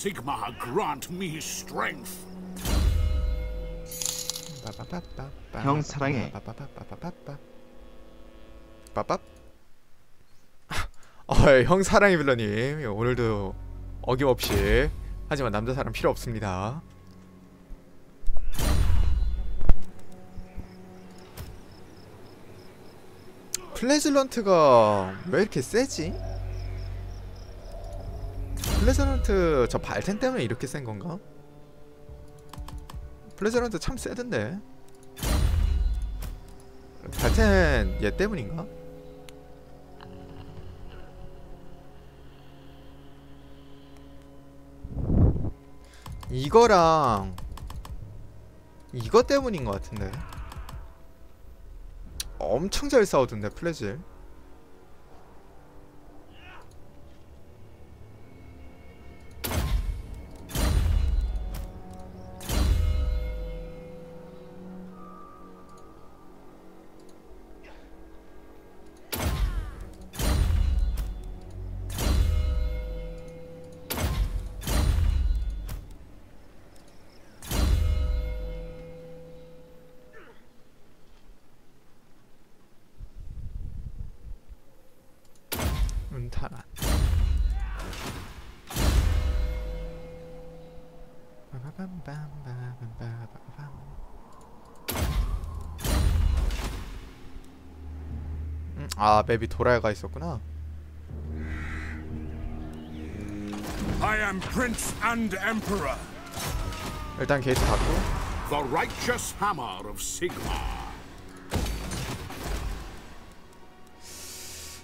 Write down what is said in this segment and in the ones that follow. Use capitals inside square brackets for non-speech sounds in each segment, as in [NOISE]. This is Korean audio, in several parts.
Sigma grant me strength. 형 사랑해. 빠밥. 어, 형 사랑해 빌런님 오늘도 어김없이 하지만 남자 사람 필요 없습니다. 플레즐런트가 왜 이렇게 세지? 플레즐런트 저 발텐 때문에 이렇게 센 건가? 플레저런트 참 세던데 발텐 얘 때문인가? 이거랑 이거 때문인 것 같은데 엄청 잘 싸우던데 플레질 아 맵이 도라이가 있었구나 I am Prince and Emperor, 일단 게이트 닫고 the righteous hammer of Sigma.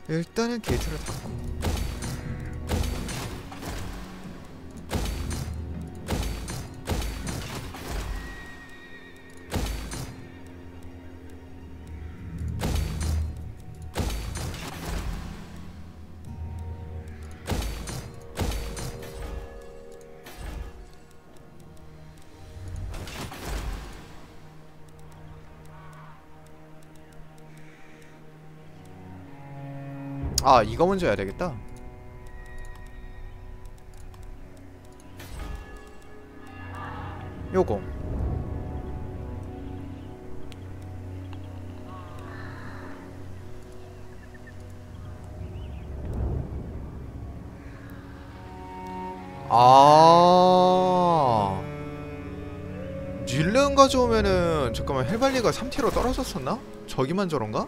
일단은 게이트를 닫고 아 이거 먼저 해야 되겠다 요거 아 닐른 가져오면은 잠깐만 헬발리가 3티로 떨어졌었나? 저기만 저런가?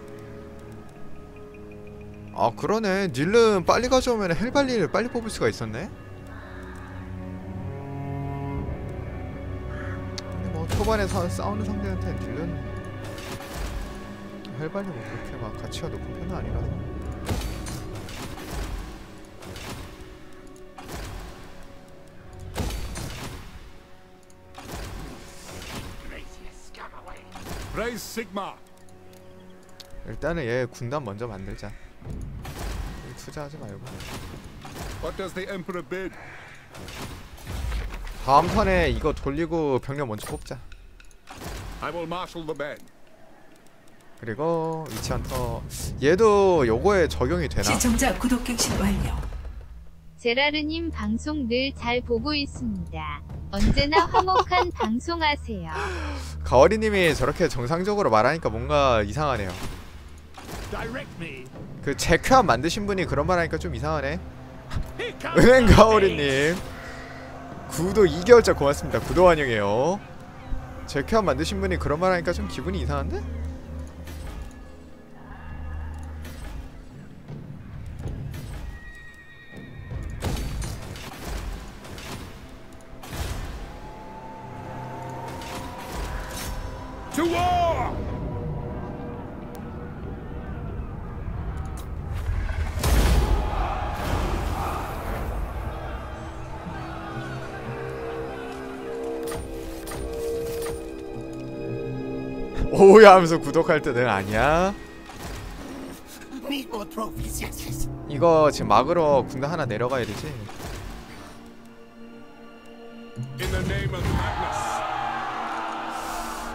아 그러네. 닐른 빨리 가져오면 헬발리를 빨리 뽑을 수가 있었네. 뭐 초반에 사, 싸우는 상대한테 닐른 헬발리 뭐 그렇게 막 가치가 높은 편은 아니라서. 일단은 얘 군단 먼저 만들자 투자하지 말고 What does the Emperor bid? 다음 턴에 이거 돌리고 병력 먼저 뽑자 I will marshal the men. 그리고 위치 헌터 얘도 요거에 적용이 되나? 시청자 구독 갱신 완료. 제라르님 방송 늘 잘 보고 있습니다. 언제나 화목한 [LAUGHS] 방송하세요. 가오리님이 저렇게 정상적으로 말하니까 뭔가 이상하네요. 그 제크함 만드신 분이 그런 말 하니까 좀 이상하네. Here comes 은행 the 가오리님. 구독 2개월째 고맙습니다. 구독 환영해요. 제크함 만드신 분이 그런 말 하니까 좀 기분이 이상한데? 오야 하면서 구독할 아니야 trophies, yes, yes. 이거 지금 막으러 군대 하나 내려가야 되지.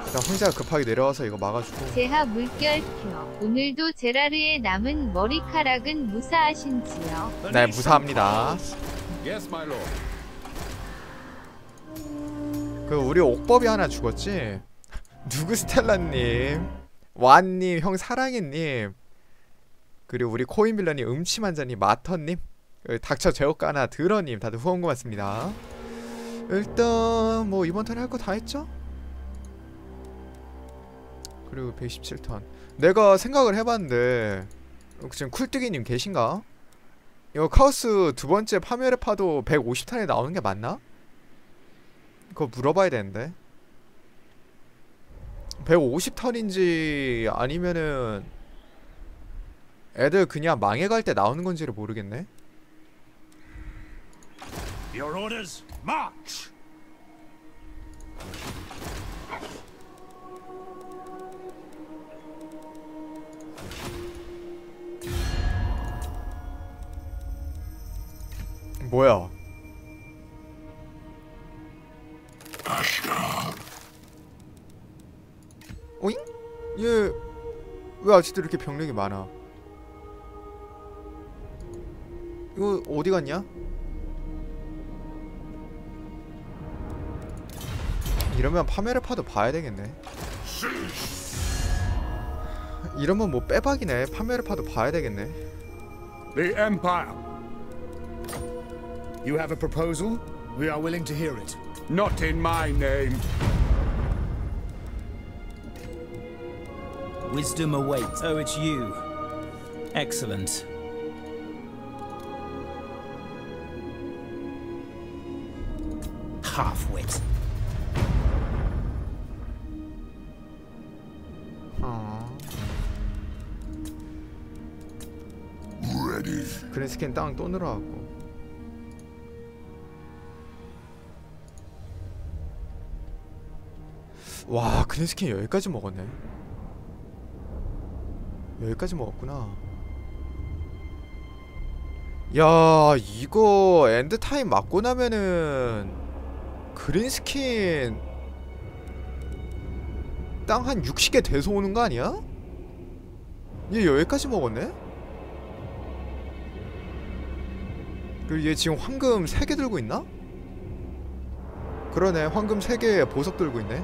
일단 혼자 급하게 내려와서 이거 막아주고 제하 물결표. 오늘도 제라르의 남은 머리카락은 무사하신지요? 네 무사합니다. 그 우리 옥법이 하나 죽었지? 누구 스텔라님, 완님, 형 사랑해님, 그리고 우리 코인빌런님, 음치만자님, 마터님, 그 닥쳐 제옥가나 드러님 다들 후원 고맙습니다. 일단 뭐 이번 턴에 할 거 다 했죠? 그리고 117턴. 내가 생각을 해봤는데 지금 쿨뜨기님 계신가? 이거 카오스 두 번째 파멸의 파도 150턴에 나오는 게 맞나? 그거 물어봐야 되는데 150턴인지 아니면은 애들 그냥 망해갈 때 나오는 건지를 모르겠네 Your orders, march! 뭐야 얘왜 아직도 이렇게 병력이 많아 이거 어디 갔냐? 이러면 파멸의 파도 봐야 되겠네 이러면 뭐 빼박이네 파멸의 파도 봐야 되겠네 The Empire, You have a proposal? We are willing to hear it. not in my name. Wisdom awaits. Oh, it's you. Excellent. Half-wit. 어. 그린스킨 땅 또 늘어갖고 와 그린스킨 여기까지 먹었네 여기까지 먹었구나 야 이거 엔드타임 맞고 나면은 그린스킨 땅 한 60개 돼서 오는 거 아니야? 얘 여기까지 먹었네? 그리고 얘 지금 황금 3개 들고 있나? 그러네 황금 3개에 보석 들고 있네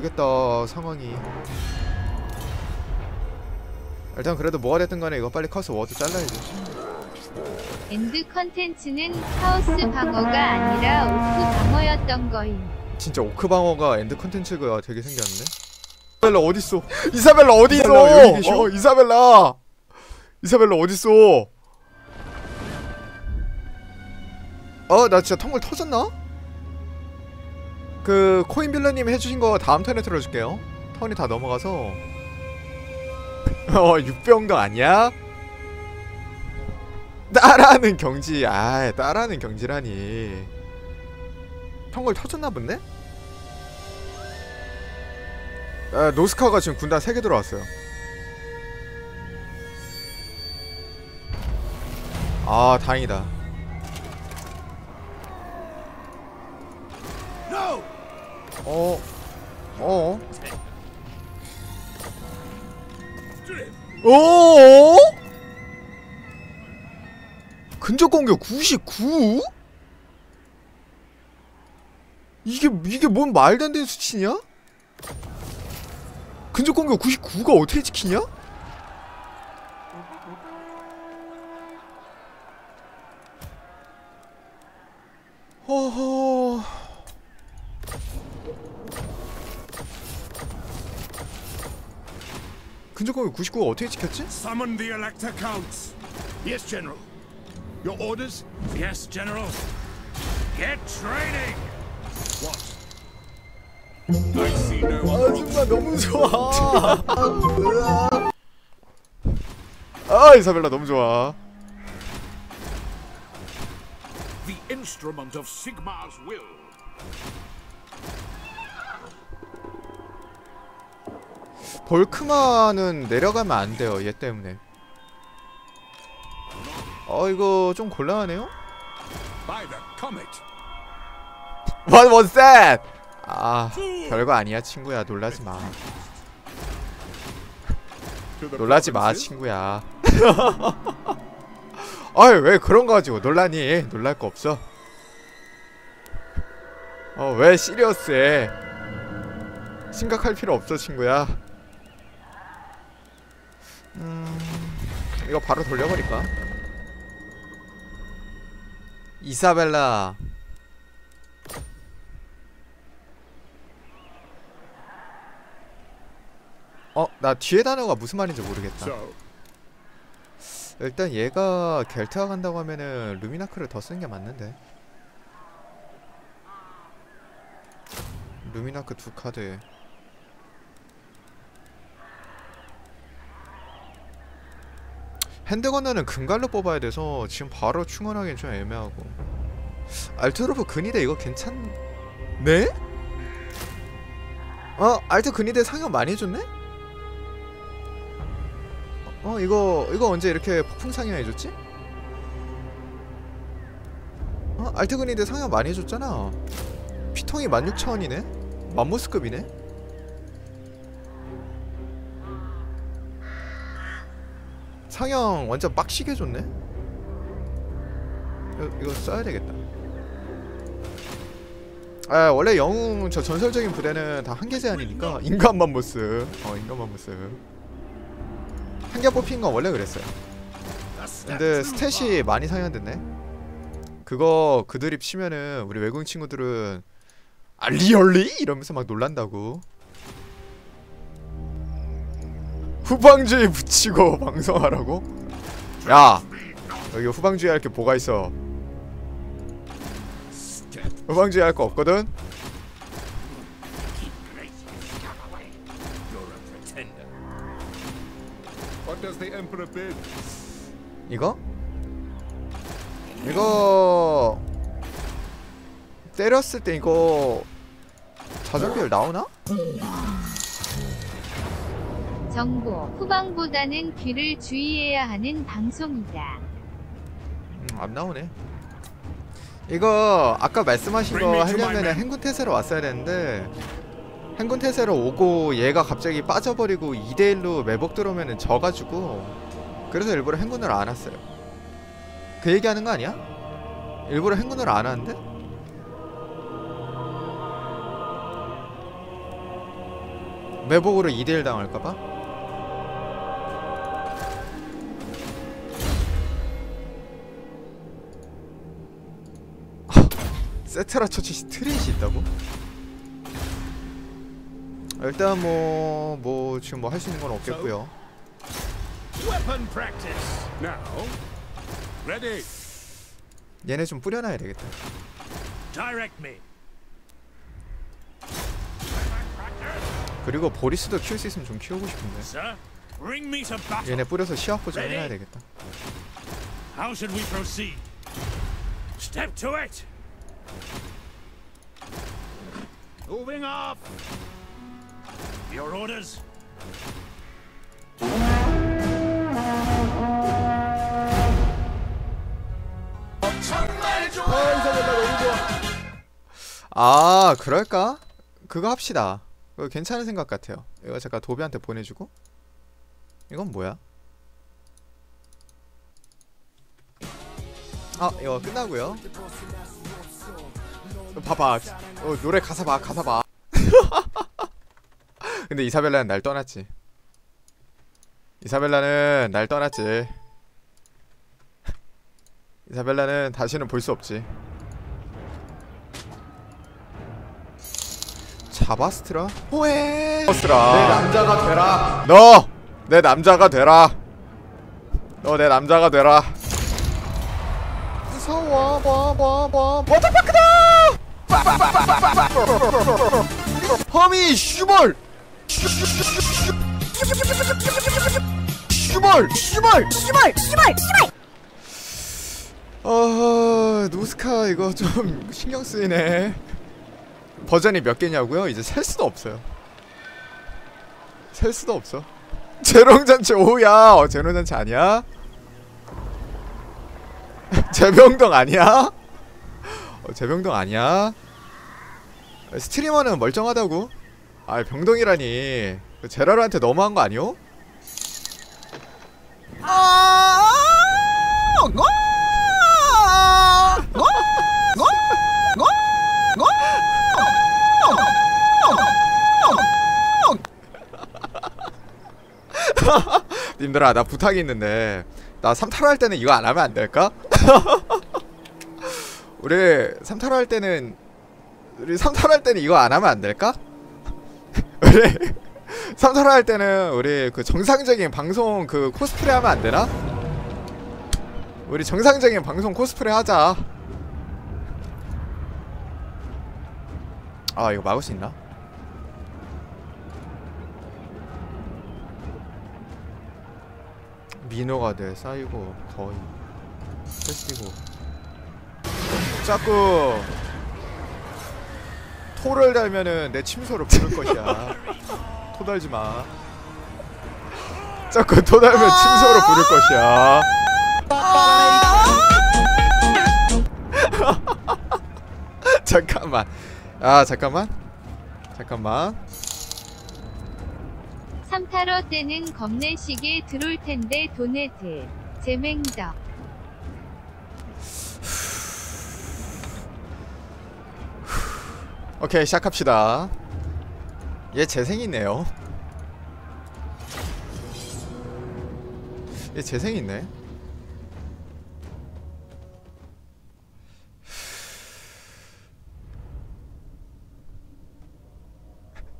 모르겠다 상황이 일단 그래도 뭐가 됐든 간에 이거 빨리 커서 워드 잘라야지 엔드 컨텐츠는 카오스 방어가 아니라 오프 방어였던 거임. 진짜 오크 방어가 엔드 컨텐츠가 되게 생겼는데? 이사벨라 어딨어? 이사벨라 계셔? 어, 이사벨라 이사벨라 어딨어? 어, 나 진짜 텅글 터졌나? 그 코인빌러님 해주신 거 다음 턴에 틀어줄게요. 턴이 다 넘어가서 [LAUGHS] 어 육병도 아니야? 따라하는 경지, 아, 따라하는 경지라니. 텅글 터졌나 본데? 아, 노스카가 지금 군단 3개 들어왔어요. 아, 다행이다. 어, 어, 어? 근접 공격 99? 이게 이게 뭔 말도 안 되는 수치냐? 근접 공격 99가 어떻게 지키냐? 허허. 근접 공격 99가 어떻게 지켰지? Summon the Elector Counts. Yes, General. Your orders? Yes, General. Get training! What? I see no 아 정말 너무 좋아. 아 이사벨라 너무 좋아. The instrument of Sigmar's will. 볼크만은 내려가면 안 돼요. 얘 때문에. 어 이거 좀 곤란하네요. What was that? 아 별거 아니야 친구야 놀라지 마. 놀라지 마. 친구야. [LAUGHS] 아이 왜 그런 거 가지고 놀라니 놀랄 거 없어 어왜 시리어스해 심각할 필요 없어 친구야 음. 이거 바로 돌려버릴까? 이사벨라. 어 나 뒤에 단어가 무슨 말인지 모르겠다. 일단 얘가 겔트가 간다고 하면은 루미나크를 더 쓰는 게 맞는데. 루미나크 두 카드 핸드건너는 금갈로 뽑아야 돼서 지금 바로 충원하기엔 좀 애매하고 알트로프 근위대 이거 괜찮네? 어? 알트 근위대 상향 많이 해줬네? 어 이거 이거 언제 이렇게 폭풍 상향해줬지? 어 알트근인데 상향 많이 해줬잖아 피통이 16,000원이네? 맘모스급이네? 상향 완전 빡시게 해줬네? 이거, 이거 써야 되겠다 아 원래 영웅 저 전설적인 부대는 다 한계 제한이니까 인간 맘모스 어 인간 맘모스 한개 뽑힌 건 원래 그랬어요. 근데 스탯이 많이 상향됐네. 그거 그 드립 치면은 우리 외국인 친구들은 아 리얼리 이러면서 막 놀란다고. 후방주의 붙이고 [LAUGHS] 방송하라고? 야 여기 후방주의 할 게 뭐가 있어? 후방주의 할 거 없거든. 이거? 이거 때렸을 때 이거 자전비율 나오나? 정보 후방보다는 귀를 주의해야 하는 방송이다. 음, 안 나오네. 이거 아까 말씀하신 거 하려면 행군 태세로 왔어야 되는데 행군 태세로 오고 얘가 갑자기 빠져버리고 2대1로 매복 들어오면은 져가지고 그래서 일부러 행군을 안 왔어요. 그 얘기하는 거 아니야? 일부러 행군을 안 하는데? 매복으로 2대1 당할까봐? 세트라 처치 스트레이시 있다고? 일단 뭐, 뭐 지금 뭐 할 수 있는 건 없겠고요. 얘네 좀 뿌려놔야 되겠다. 그리고 보리스도 키울 수 있으면 좀 키우고 싶은데. 얘네 뿌려서 시합부 좀 해놔야 되겠다. How should we proceed? Step to it. Moving off. Your orders. 아 그럴까? 그거 합시다. 그거 괜찮은 생각 같아요. 이거 잠깐 도비한테 보내주고. 이건 뭐야? 아 이거 끝나고요. 봐봐. 어, 노래 가사 봐 가사 봐. [LAUGHS] 근데 이사벨라는 날 떠났지. 이사벨라는 날 떠났지. [LAUGHS] 이사벨라는 다시는 볼 수 없지. 자바스트라? 호에 버스라 내 남자가 되라 너! 내 남자가 되라 너 내 남자가 되라 무서워 봐봐봐 워터파크다! 허미 슈벌 슈벌 슈벌 슈벌 슈벌 슈벌 아 노스카 이거 좀 신경 쓰이네 버전이 몇 개냐고요? 이제 셀 수도 없어요. 셀 수도 없어. [LAUGHS] 재롱잔치 오야. 어, 재롱잔치 아니야? [LAUGHS] 재병동 아니야? 어, 재병동 아니야? 스트리머는 멀쩡하다고? 아 병동이라니 제라르한테 너무한 거 아니오? 님들아 나 부탁이 있는데 나 3타로 할 때는 이거 안 하면 안 될까? 우리 3타로 할 때는 우리 삼타로 할 때는 이거 안 하면 안 될까? [LAUGHS] 우리 삼타로 할 때는 우리 그 정상적인 방송 그 코스프레 하면 안 되나? 우리 정상적인 방송 코스프레 하자. 아 이거 막을 수 있나? 민호가 돼 쌓이고 거의 패스고 자꾸 토를 달면은 내 침소를 부를 것이야. [LAUGHS] 토 달지 마. 자꾸 토 달면 침소를 부를 것이야. [LAUGHS] 잠깐만. 아 잠깐만. 잠깐만. 삼타러 때는 겁내시게 들어올 텐데 도네트. 제맹적. 오케이 시작합시다. 얘 재생이네요. 얘 재생이네.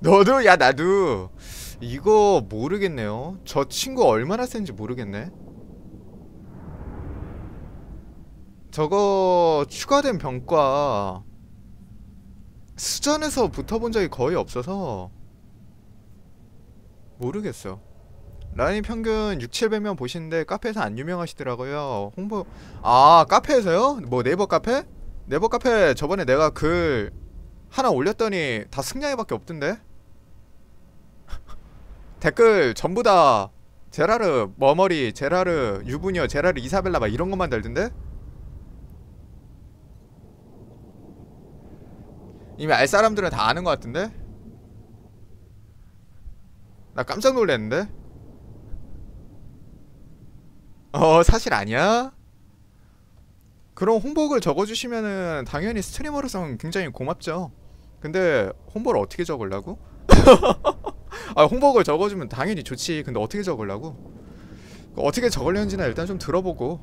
너도? 야 나도. 이거 모르겠네요. 저 친구 얼마나 센지 모르겠네. 저거 추가된 병과 수전에서 붙어본 적이 거의 없어서 모르겠어. 라인 평균 6, 700명 보시는데 카페에서 안 유명하시더라고요. 홍보 아 카페에서요? 뭐 네이버 카페? 네이버 카페 저번에 내가 글 하나 올렸더니 다 승량이밖에 없던데. [LAUGHS] 댓글 전부 다 제라르 머머리 제라르 유부녀 제라르 이사벨라 막 이런 것만 달던데? 이미 알 사람들은 다 아는 것 같은데? 나 깜짝 놀랐는데? 어 사실 아니야? 그럼 홍보글 적어주시면은 당연히 스트리머로서는 굉장히 고맙죠 근데 홍보를 어떻게 적으려고? [LAUGHS] 아 홍보글 적어주면 당연히 좋지 근데 어떻게 적으려고? 그 어떻게 적으려는지나 일단 좀 들어보고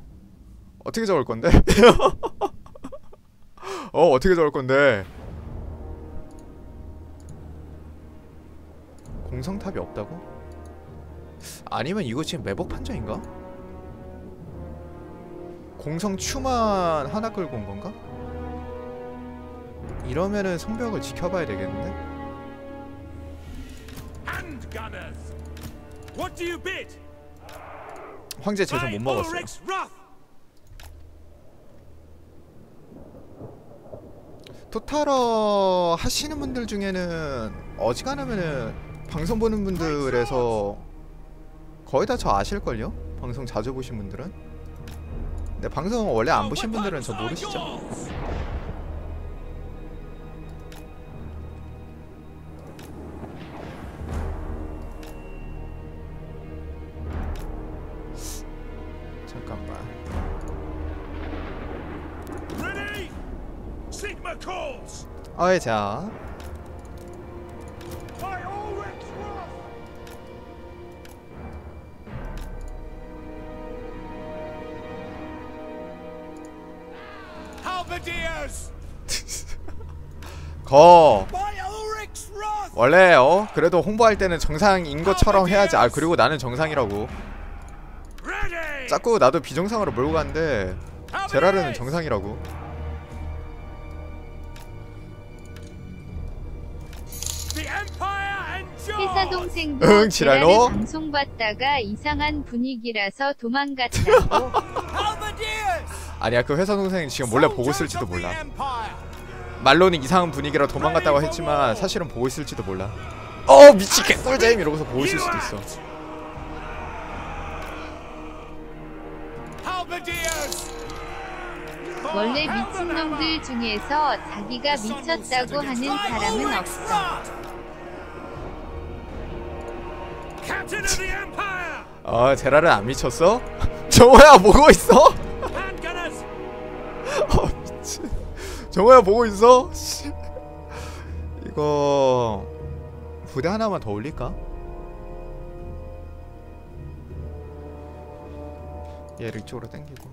어떻게 적을 건데? [LAUGHS] 어 어떻게 적을 건데? 공성탑이 없다고? 아니면 이거 지금 매복 판정인가? 공성 추만 하나 끌고 온 건가? 이러면은 성벽을 지켜봐야 되겠는데? Handgunners! What do you bid? 황제 재선 못 먹었어요. 토탈어 하시는 분들 중에는 어지간하면은 방송 보는 분들에서 거의 다 저 아실걸요? 방송 자주 보신 분들은? 근데 방송 원래 안 보신 분들은 저 모르시죠? 잠깐만 calls! 어이 자 wrath! 원래 어 그래도 홍보할 때는 정상인 것처럼 해야지 아 그리고 나는 정상이라고! 자꾸 나도 비정상으로 몰고 가는데 제라르는 정상이라고! 회사 동생도 응, 제라르 지랄노. 방송 봤다가 이상한 분위기라서 도망갔다고. [LAUGHS] 아니야 그 회사 동생 지금 몰래 보고 있을지도 몰라 말로는 이상한 분위기라 도망갔다고 했지만 사실은 보고 있을지도 몰라 어 미치 개꿀잼 이러고서 보고 있을 수도 있어 Halberdiers! 원래 미친놈들 중에서 자기가 미쳤다고 하는 사람은 없어. Captain of the Empire! 어 제라르 안 미쳤어? [LAUGHS] 정호야 보고 있어? 정호야 보고 있어? 씨. 이거 부대 하나만 더 올릴까? 얘를 이쪽으로 당기고!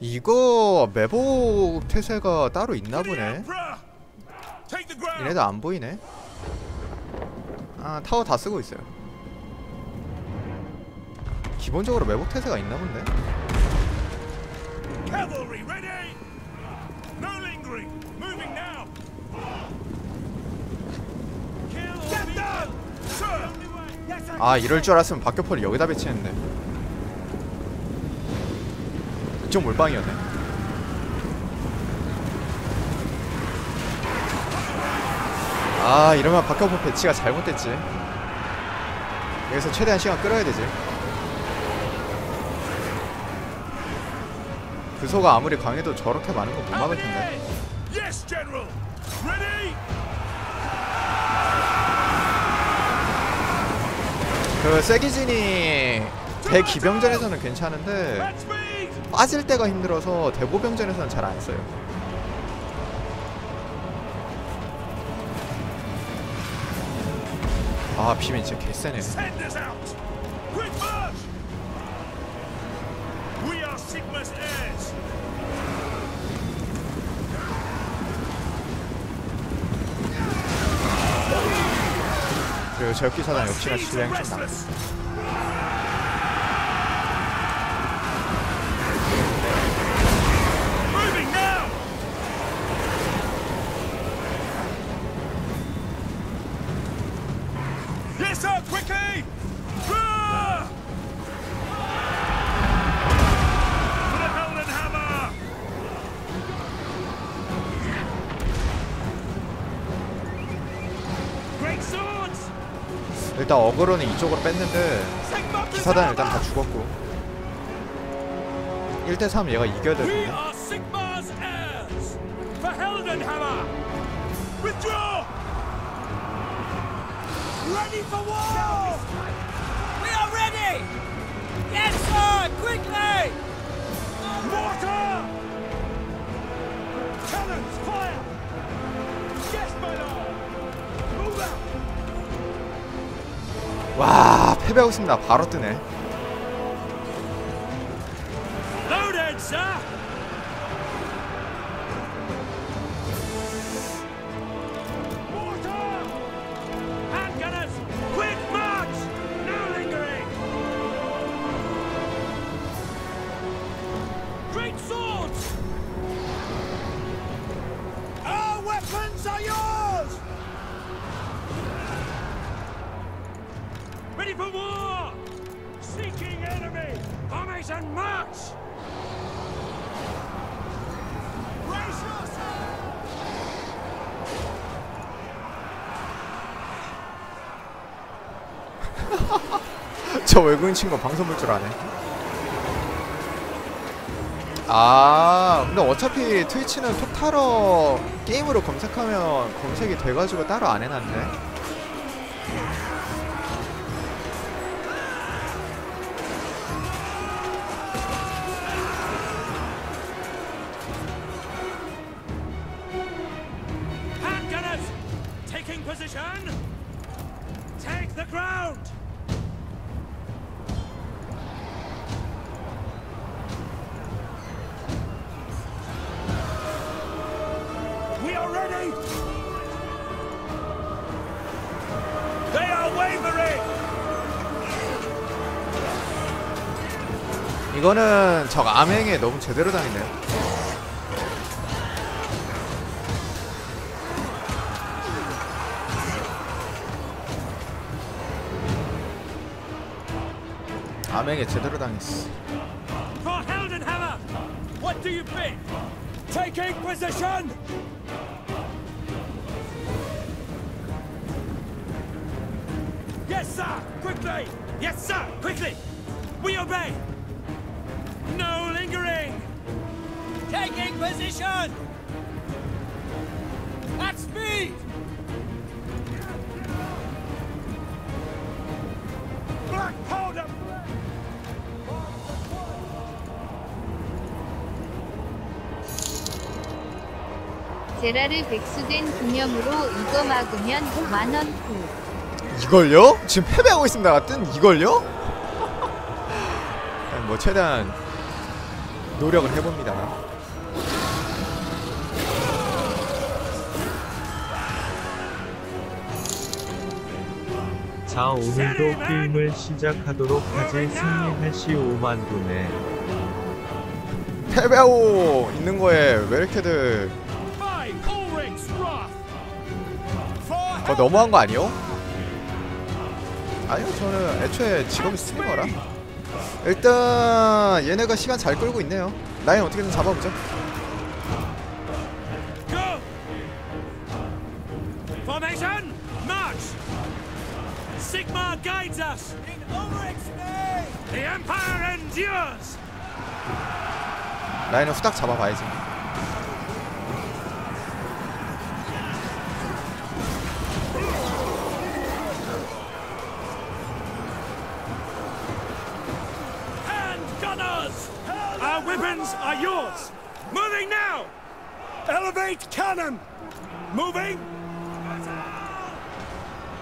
이거 매복 태세가 따로 있나 보네! 얘네들 안 보이네 아 타워 다 쓰고 있어요 기본적으로 매복 태세가 있나 본데 아 이럴 줄 알았으면 박격포를 여기다 배치했는데 이쪽 몰빵이었네 아 이러면 박격포 배치가 잘못됐지 여기서 최대한 시간 끌어야 되지 부소가 아무리 강해도 저렇게 많은 거못 막을 텐데? 그 세기진이 대기병전에서는 괜찮은데! 빠질 때가 힘들어서 대보병전에서는 잘 안 써요. 아 비면 진짜 heirs! 그리고 저역기사단 역시나 질량이 좀 나. restless! 일단 어그로는 이쪽으로 뺐는데 기사단 일단 다 죽었고. 1대3 얘가 이겨야 되는데. are Sigma's 와 패배하고 있습니다. 바로 뜨네. For war! Seeking enemy! Formation march! Brace yourself! [LAUGHS] 저 외국인 친구 방송 볼 줄 아네. 아, 근데 어차피 트위치는 토탈어 게임으로 검색하면 검색이 돼가지고 따로 안 해놨네. They are wavering! 이거는 적 암행에 너무 제대로 당했네요. 암행에 제대로 당했어. For Heldenhammer! What do you bid? Taking position! Quickly! Yes, sir! Quickly! We obey! No lingering! Taking position! At speed! Black powder! 제라르 백수된 기념으로 이거 막으면 만원 후. 이걸요? 지금 패배하고 있습니다 같은 이걸요? [LAUGHS] 뭐 최대한 노력을 해봅니다 자 오늘도 게임을 시작하도록 하지 승리할 시 5만 돈에 패배하고 있는 거에 왜 이렇게들! 그거 너무한 거 아니요? 아니요 저는 애초에 직업이 스트리머라 일단 얘네가 시간 잘 끌고 있네요 라인 어떻게든 잡아보죠 guides us! In! The Empire endures! 라인을 후딱 잡아봐야지 weapons are yours! Moving now! Elevate cannon! Moving!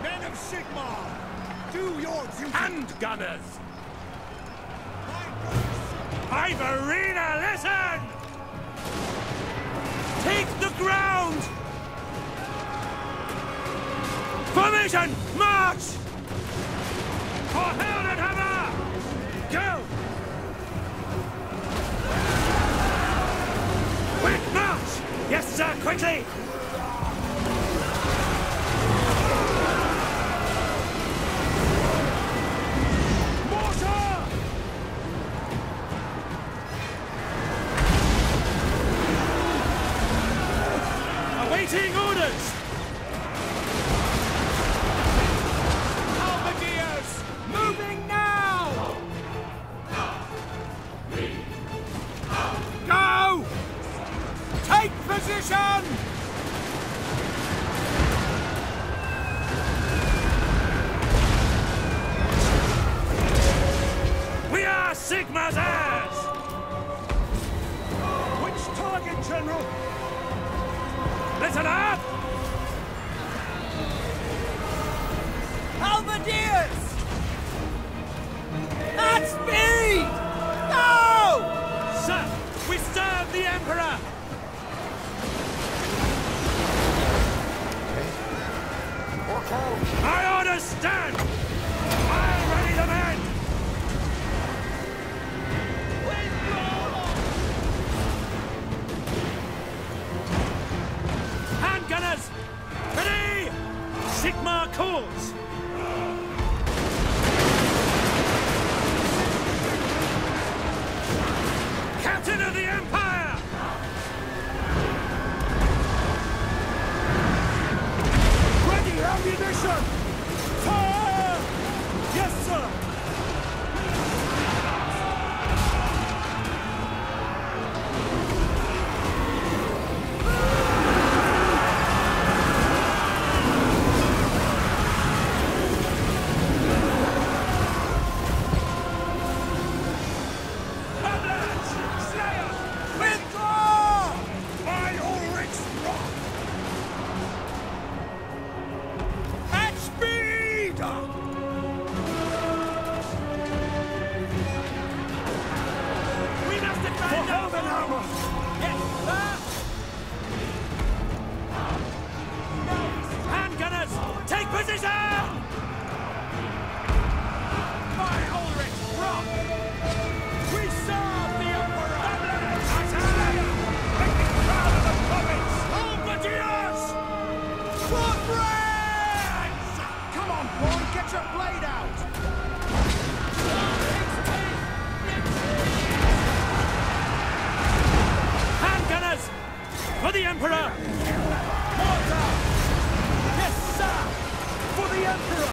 Men of Sigmar! Do your duty! Hand gunners! Ivorina, listen! Take the ground! Formation, march! For Heldenhammer! Go! Sir, quickly! I understand!